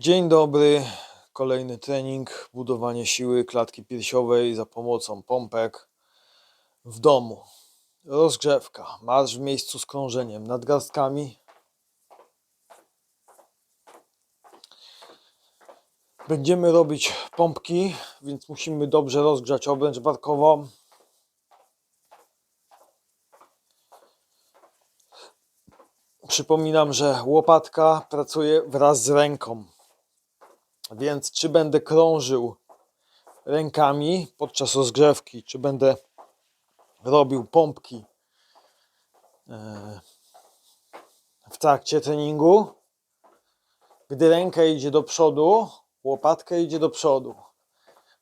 Dzień dobry. Kolejny trening, budowanie siły klatki piersiowej za pomocą pompek w domu. Rozgrzewka, marsz w miejscu z krążeniem nadgarstkami. Będziemy robić pompki, więc musimy dobrze rozgrzać obręcz barkową. Przypominam, że łopatka pracuje wraz z ręką. Więc czy będę krążył rękami podczas rozgrzewki, czy będę robił pompki e, w trakcie treningu, gdy ręka idzie do przodu, łopatka idzie do przodu.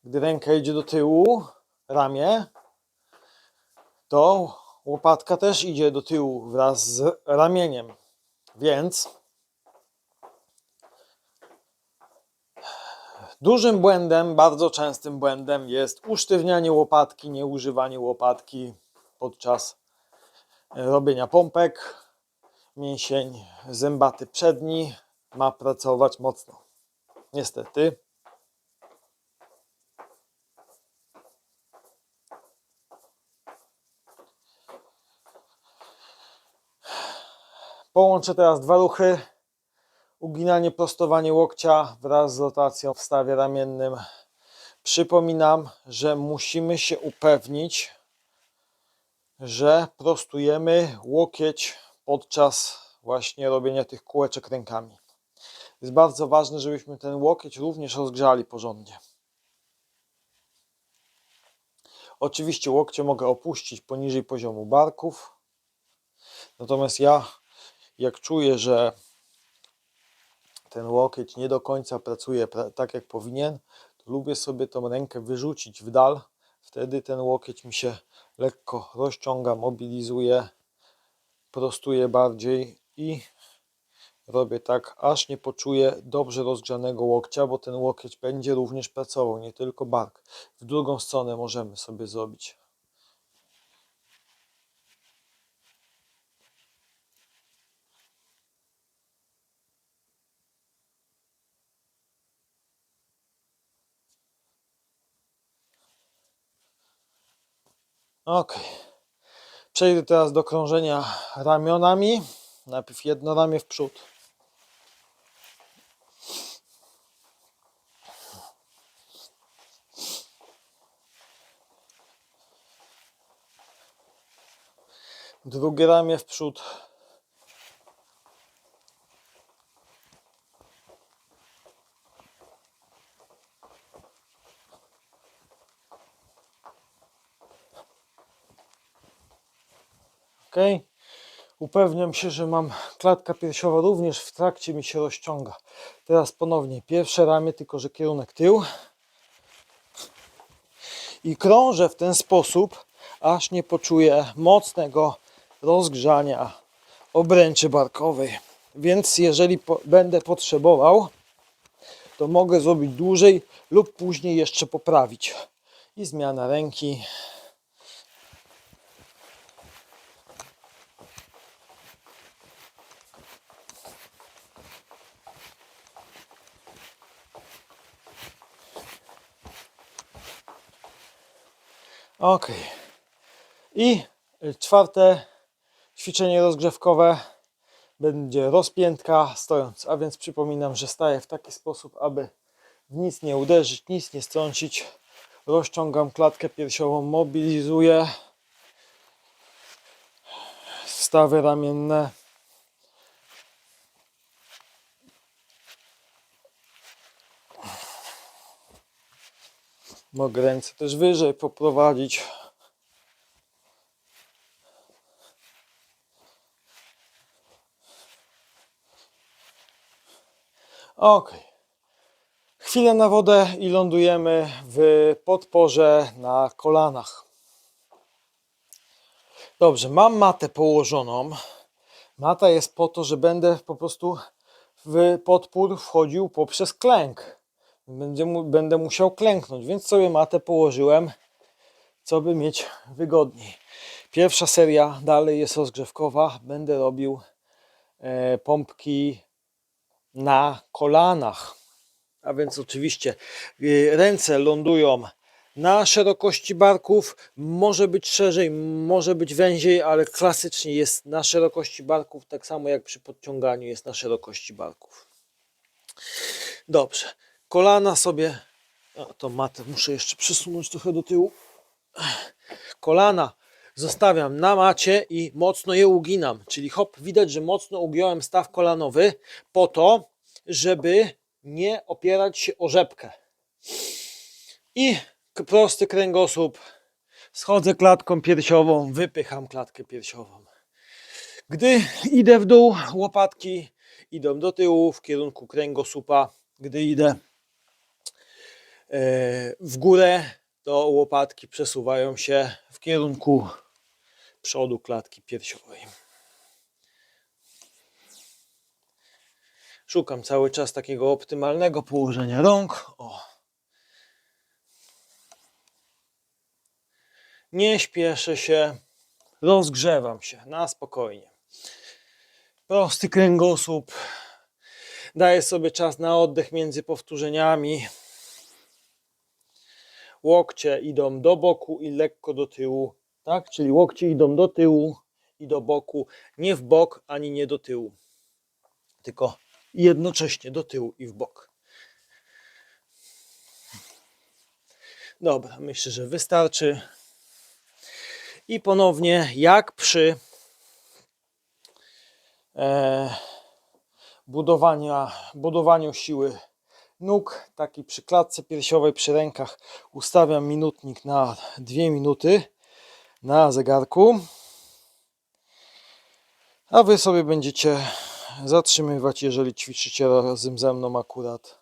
Gdy ręka idzie do tyłu, ramię, to łopatka też idzie do tyłu wraz z ramieniem. Więc Dużym błędem, bardzo częstym błędem jest usztywnianie łopatki, nieużywanie łopatki podczas e, robienia pompek. Mięsień zębaty przedni ma pracować mocno. Niestety. Połączę teraz dwa ruchy uginanie, prostowanie łokcia wraz z rotacją w stawie ramiennym. Przypominam, że musimy się upewnić, że prostujemy łokieć podczas właśnie robienia tych kółeczek rękami. Jest bardzo ważne, żebyśmy ten łokieć również rozgrzali porządnie. Oczywiście łokcie mogę opuścić poniżej poziomu barków. Natomiast ja, jak czuję, że ten łokieć nie do końca pracuje pra- tak jak powinien, to lubię sobie tą rękę wyrzucić w dal. Wtedy ten łokieć mi się lekko rozciąga, mobilizuje, prostuje bardziej i robię tak, aż nie poczuję dobrze rozgrzanego łokcia, bo ten łokieć będzie również pracował, nie tylko bark. W drugą stronę możemy sobie zrobić. Ok. Przejdę teraz do krążenia ramionami. Najpierw jedno ramię w przód. Drugie ramię w przód. Upewniam się, że mam klatka piersiowa również w trakcie mi się rozciąga. Teraz ponownie pierwsze ramię, tylko że kierunek tył. I krążę w ten sposób, aż nie poczuję mocnego rozgrzania obręczy barkowej. Więc jeżeli po, będę potrzebował, to mogę zrobić dłużej lub później jeszcze poprawić. I zmiana ręki. Ok. I czwarte ćwiczenie rozgrzewkowe będzie rozpiętka stojąc. A więc przypominam, że staję w taki sposób, aby w nic nie uderzyć, nic nie strącić. Rozciągam klatkę piersiową, mobilizuję stawy ramienne. Mogę ręce też wyżej poprowadzić. Ok. Chwilę na wodę i lądujemy w podporze na kolanach. Dobrze, mam matę położoną. Mata jest po to, że będę po prostu w podpór wchodził poprzez klęk. Będzie będę musiał klęknąć, więc sobie matę położyłem, co by mieć wygodniej. Pierwsza seria dalej jest rozgrzewkowa. Będę robił e, pompki na kolanach. A więc oczywiście y, ręce lądują na szerokości barków. Może być szerzej, może być węziej, ale klasycznie jest na szerokości barków, tak samo jak przy podciąganiu jest na szerokości barków. Dobrze. Kolana sobie. O, to matę muszę jeszcze przesunąć trochę do tyłu. Kolana zostawiam na macie i mocno je uginam. Czyli hop, widać, że mocno ugiąłem staw kolanowy po to, żeby nie opierać się o rzepkę. I prosty kręgosłup. Schodzę klatką piersiową, wypycham klatkę piersiową. Gdy idę w dół, łopatki idą do tyłu w kierunku kręgosłupa. Gdy idę w górę, to łopatki przesuwają się w kierunku przodu klatki piersiowej. Szukam cały czas takiego optymalnego położenia rąk. O. Nie śpieszę się, rozgrzewam się na spokojnie. Prosty kręgosłup. Daję sobie czas na oddech między powtórzeniami. Łokcie idą do boku i lekko do tyłu, tak? Czyli łokcie idą do tyłu i do boku, nie w bok ani nie do tyłu, tylko jednocześnie do tyłu i w bok. Dobra, myślę, że wystarczy. I ponownie, jak przy e, budowania, budowaniu siły nóg, tak i przy klatce piersiowej, przy rękach ustawiam minutnik na 2 minuty na zegarku. A wy sobie będziecie zatrzymywać, jeżeli ćwiczycie razem ze mną akurat.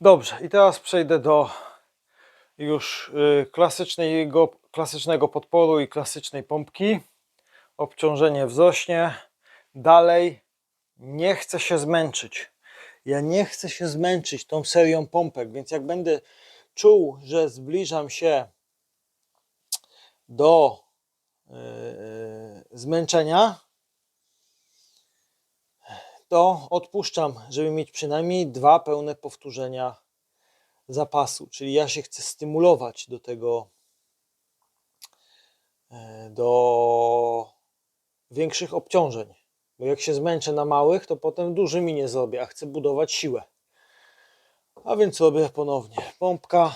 Dobrze, i teraz przejdę do już y, klasycznego, klasycznego podporu i klasycznej pompki. Obciążenie wzrośnie. Dalej nie chcę się zmęczyć. Ja nie chcę się zmęczyć tą serią pompek, więc jak będę czuł, że zbliżam się do yy, zmęczenia, to odpuszczam, żeby mieć przynajmniej dwa pełne powtórzenia zapasu. Czyli ja się chcę stymulować do tego, e, do większych obciążeń. Bo jak się zmęczę na małych, to potem dużymi nie zrobię, a chcę budować siłę. A więc robię ponownie pompka,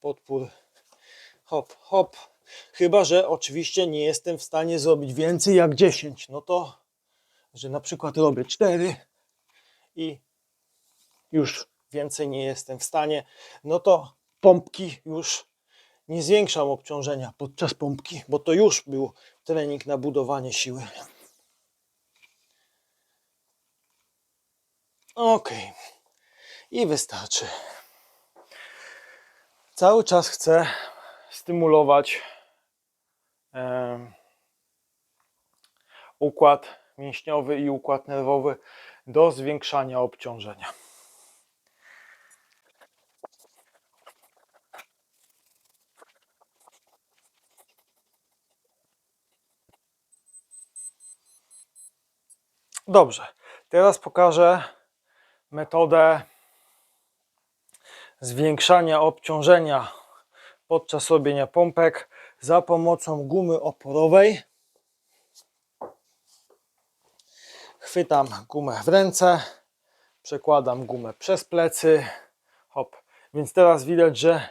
podpór, hop, hop. Chyba, że oczywiście nie jestem w stanie zrobić więcej jak 10. No to, że na przykład robię 4 i już więcej nie jestem w stanie, no to pompki już nie zwiększam obciążenia podczas pompki, bo to już był trening na budowanie siły. Ok. I wystarczy. Cały czas chcę stymulować układ mięśniowy i układ nerwowy do zwiększania obciążenia. Dobrze, teraz pokażę metodę zwiększania obciążenia podczas robienia pompek za pomocą gumy oporowej. Chwytam gumę w ręce, przekładam gumę przez plecy. Hop. Więc teraz widać, że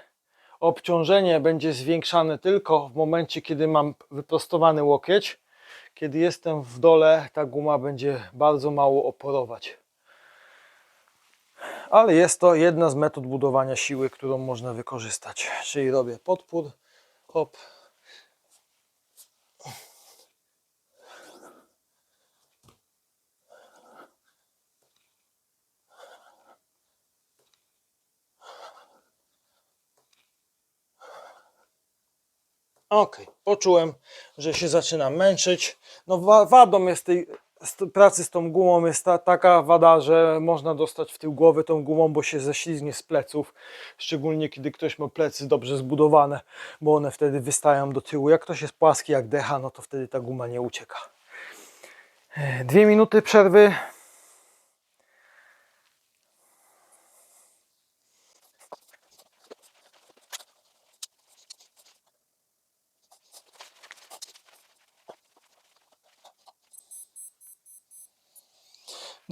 obciążenie będzie zwiększane tylko w momencie, kiedy mam wyprostowany łokieć. Kiedy jestem w dole, ta guma będzie bardzo mało oporować. Ale jest to jedna z metod budowania siły, którą można wykorzystać. Czyli robię podpór, hop. Ok, poczułem, że się zaczynam męczyć. No wa- wadą jest tej pracy z tą gumą jest ta, taka wada, że można dostać w tył głowy tą gumą, bo się ześlizgnie z pleców. Szczególnie kiedy ktoś ma plecy dobrze zbudowane, bo one wtedy wystają do tyłu. Jak ktoś jest płaski jak decha, no to wtedy ta guma nie ucieka. Dwie minuty przerwy.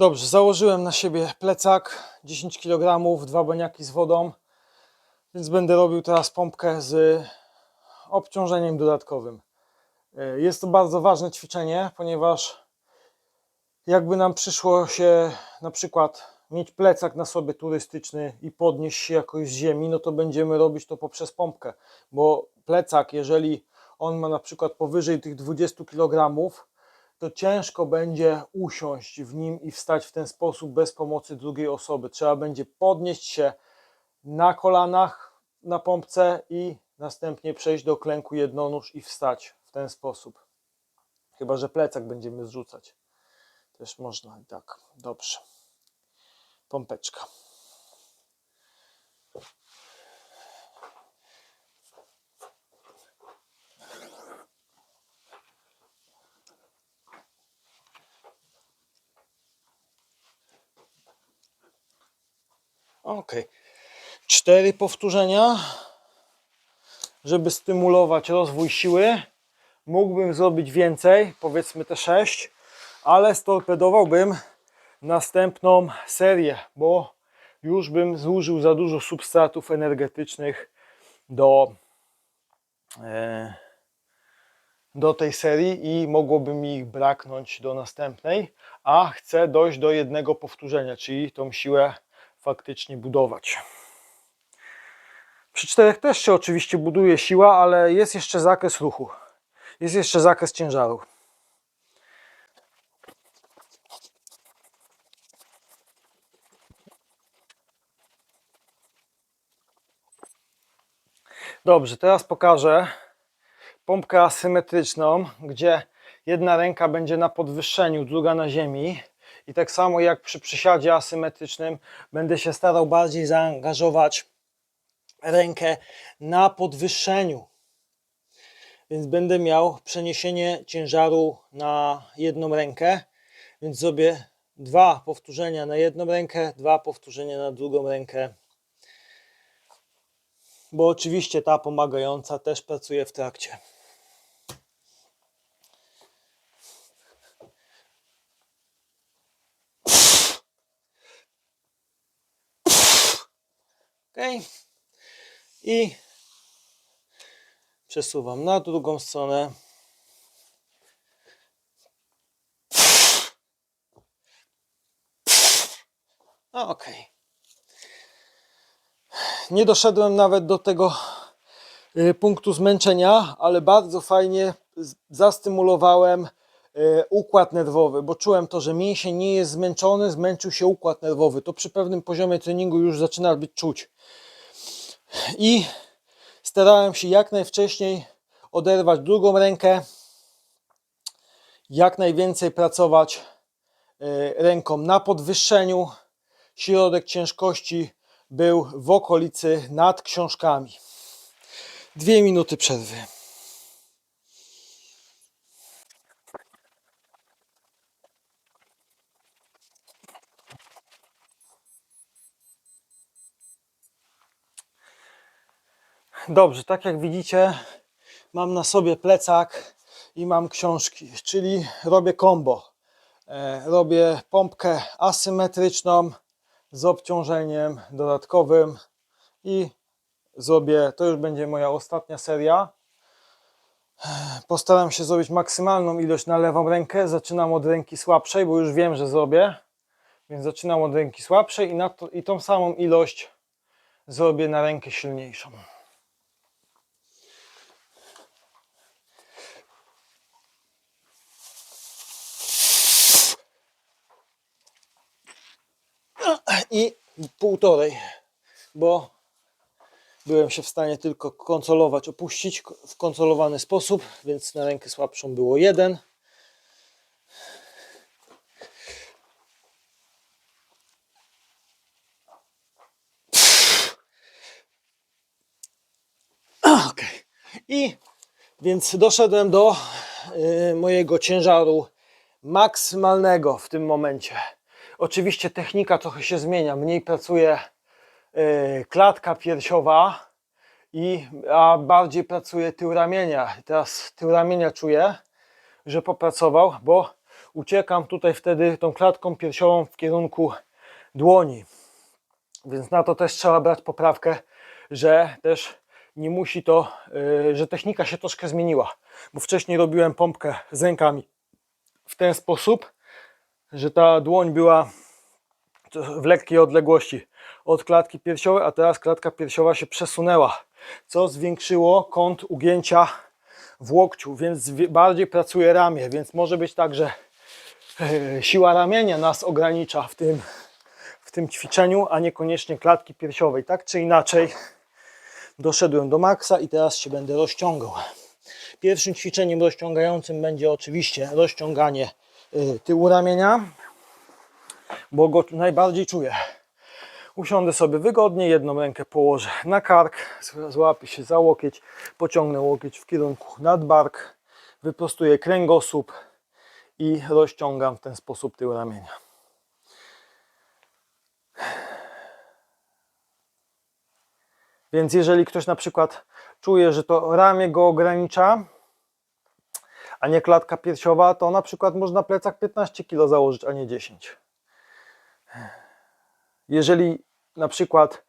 Dobrze, założyłem na siebie plecak 10 kg, dwa baniaki z wodą, więc będę robił teraz pompkę z obciążeniem dodatkowym. E, Jest to bardzo ważne ćwiczenie, ponieważ jakby nam przyszło się na przykład mieć plecak na sobie turystyczny i podnieść się jakoś z ziemi, no to będziemy robić to poprzez pompkę, bo plecak, jeżeli on ma na przykład powyżej tych 20 kg, to ciężko będzie usiąść w nim i wstać w ten sposób bez pomocy drugiej osoby. Trzeba będzie podnieść się na kolanach na pompce i następnie przejść do klęku jednonóż i wstać w ten sposób. Chyba, że plecak będziemy zrzucać. Też można i tak. Dobrze. Pompeczka. Ok. Cztery powtórzenia, żeby stymulować rozwój siły. Mógłbym zrobić więcej, powiedzmy te sześć, ale storpedowałbym następną serię, bo już bym zużył za dużo substratów energetycznych do, e, do tej serii i mogłoby mi ich braknąć do następnej, a chcę dojść do jednego powtórzenia, czyli tą siłę faktycznie budować. Przy czterech też się oczywiście buduje siła, ale jest jeszcze zakres ruchu. Jest jeszcze zakres ciężaru. Dobrze, teraz pokażę pompkę asymetryczną, gdzie jedna ręka będzie na podwyższeniu, druga na ziemi. I tak samo jak przy przysiadzie asymetrycznym, będę się starał bardziej zaangażować rękę na podwyższeniu. Więc będę miał przeniesienie ciężaru na jedną rękę. Więc zrobię dwa powtórzenia na jedną rękę, dwa powtórzenia na drugą rękę. Bo oczywiście ta pomagająca też pracuje w trakcie. Ok. I przesuwam na drugą stronę. Ok. Nie doszedłem nawet do tego y, punktu zmęczenia, ale bardzo fajnie zastymulowałem układ nerwowy, bo czułem to, że mięsień nie jest zmęczony, zmęczył się układ nerwowy. To przy pewnym poziomie treningu już zaczyna być czuć. I starałem się jak najwcześniej oderwać drugą rękę, jak najwięcej pracować y, ręką na podwyższeniu. Środek ciężkości był w okolicy nad książkami. Dwie minuty przerwy. Dobrze, tak jak widzicie, mam na sobie plecak i mam książki, czyli robię combo. E, Robię pompkę asymetryczną z obciążeniem dodatkowym i zrobię, to już będzie moja ostatnia seria. E, Postaram się zrobić maksymalną ilość na lewą rękę. Zaczynam od ręki słabszej, bo już wiem, że zrobię. Więc zaczynam od ręki słabszej i, na to, i tą samą ilość zrobię na rękę silniejszą. półtorej, bo byłem się w stanie tylko konsolować, opuścić w konsolowany sposób, więc na rękę słabszą było jeden. Ok. I więc doszedłem do y, mojego ciężaru maksymalnego w tym momencie. Oczywiście technika trochę się zmienia. Mniej pracuje y, klatka piersiowa, i, a bardziej pracuje tył ramienia. Teraz tył ramienia czuję, że popracował, bo uciekam tutaj wtedy tą klatką piersiową w kierunku dłoni. Więc na to też trzeba brać poprawkę, że też nie musi to, yy, że technika się troszkę zmieniła. Bo wcześniej robiłem pompkę z rękami w ten sposób, że ta dłoń była w lekkiej odległości od klatki piersiowej, a teraz klatka piersiowa się przesunęła, co zwiększyło kąt ugięcia w łokciu, więc wi- bardziej pracuje ramię, więc może być tak, że e, siła ramienia nas ogranicza w tym, w tym ćwiczeniu, a niekoniecznie klatki piersiowej. Tak czy inaczej, doszedłem do maksa i teraz się będę rozciągał. Pierwszym ćwiczeniem rozciągającym będzie oczywiście rozciąganie tyłu ramienia, bo go najbardziej czuję. Usiądę sobie wygodnie, jedną rękę położę na kark, złapię się za łokieć, pociągnę łokieć w kierunku nadbark, wyprostuję kręgosłup i rozciągam w ten sposób tył ramienia. Więc jeżeli ktoś na przykład czuje, że to ramię go ogranicza, a nie klatka piersiowa, to na przykład można plecak 15 kg założyć, a nie 10. Jeżeli na przykład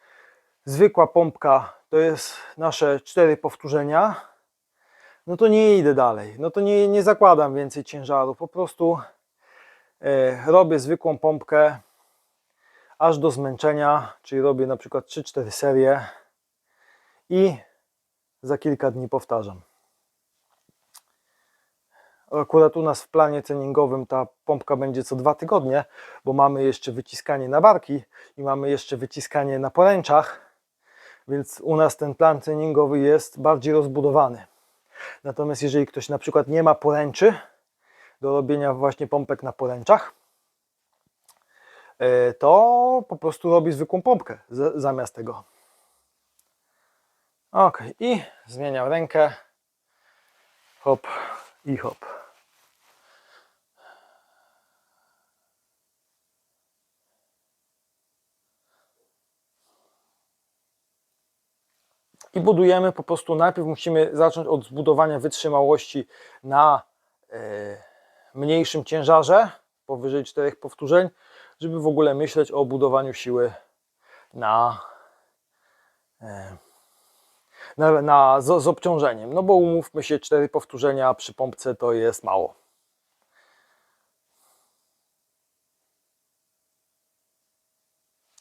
zwykła pompka to jest nasze 4 powtórzenia, no to nie idę dalej. No to nie, nie zakładam więcej ciężaru. Po prostu e, robię zwykłą pompkę aż do zmęczenia, czyli robię na przykład 3-4 serie i za kilka dni powtarzam. Akurat u nas w planie treningowym ta pompka będzie co dwa tygodnie, bo mamy jeszcze wyciskanie na barki i mamy jeszcze wyciskanie na poręczach, więc u nas ten plan treningowy jest bardziej rozbudowany. Natomiast jeżeli ktoś na przykład nie ma poręczy do robienia właśnie pompek na poręczach, e, to po prostu robi zwykłą pompkę zamiast tego. Ok, i zmieniam rękę. Hop i hop. I budujemy po prostu, najpierw musimy zacząć od zbudowania wytrzymałości na e, mniejszym ciężarze, powyżej czterech powtórzeń, żeby w ogóle myśleć o budowaniu siły na e, na, na, z, z obciążeniem. No bo umówmy się, 4 powtórzenia przy pompce to jest mało.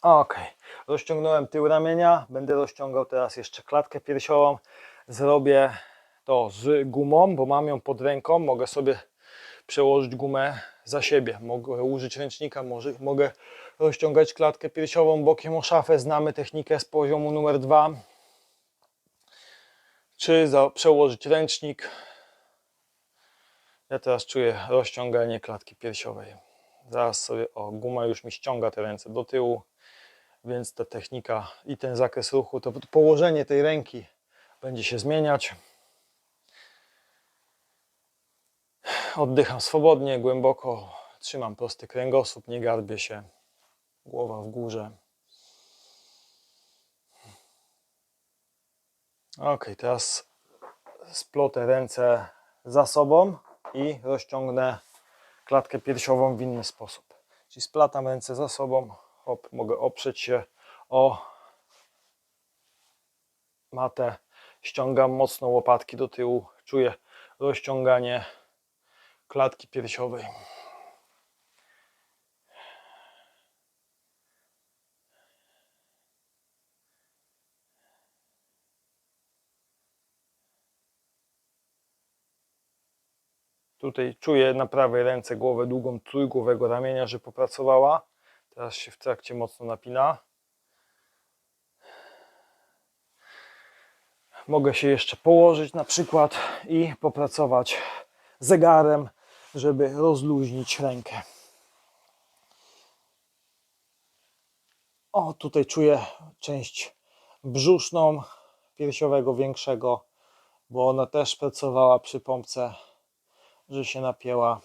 Ok, rozciągnąłem tył ramienia, będę rozciągał teraz jeszcze klatkę piersiową. Zrobię to z gumą, bo mam ją pod ręką. Mogę sobie przełożyć gumę za siebie. Mogę użyć ręcznika, może, mogę rozciągać klatkę piersiową bokiem o szafę. Znamy technikę z poziomu numer 2 czy za, przełożyć ręcznik. Ja teraz czuję rozciąganie klatki piersiowej. Zaraz sobie, o, guma już mi ściąga te ręce do tyłu, więc ta technika i ten zakres ruchu, to położenie tej ręki będzie się zmieniać. Oddycham swobodnie, głęboko, trzymam prosty kręgosłup, nie garbię się, głowa w górze. Ok, teraz splotę ręce za sobą i rozciągnę klatkę piersiową w inny sposób. Czyli splatam ręce za sobą, hop, mogę oprzeć się o matę, ściągam mocno łopatki do tyłu, czuję rozciąganie klatki piersiowej. Tutaj czuję na prawej ręce głowę długą trójgłowego ramienia, że popracowała. Teraz się w trakcie mocno napina. Mogę się jeszcze położyć na przykład i popracować zegarem, żeby rozluźnić rękę. O, tutaj czuję część brzuszną piersiowego większego bo ona też pracowała przy pompce, że się napięła.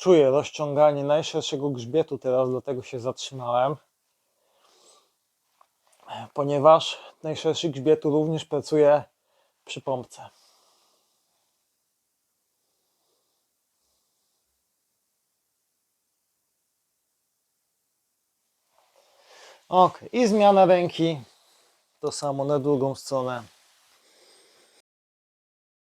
Czuję rozciąganie najszerszego grzbietu teraz, dlatego się zatrzymałem. Ponieważ najszerszy grzbietu również pracuje przy pompce. Ok, i zmiana ręki. To samo na drugą stronę.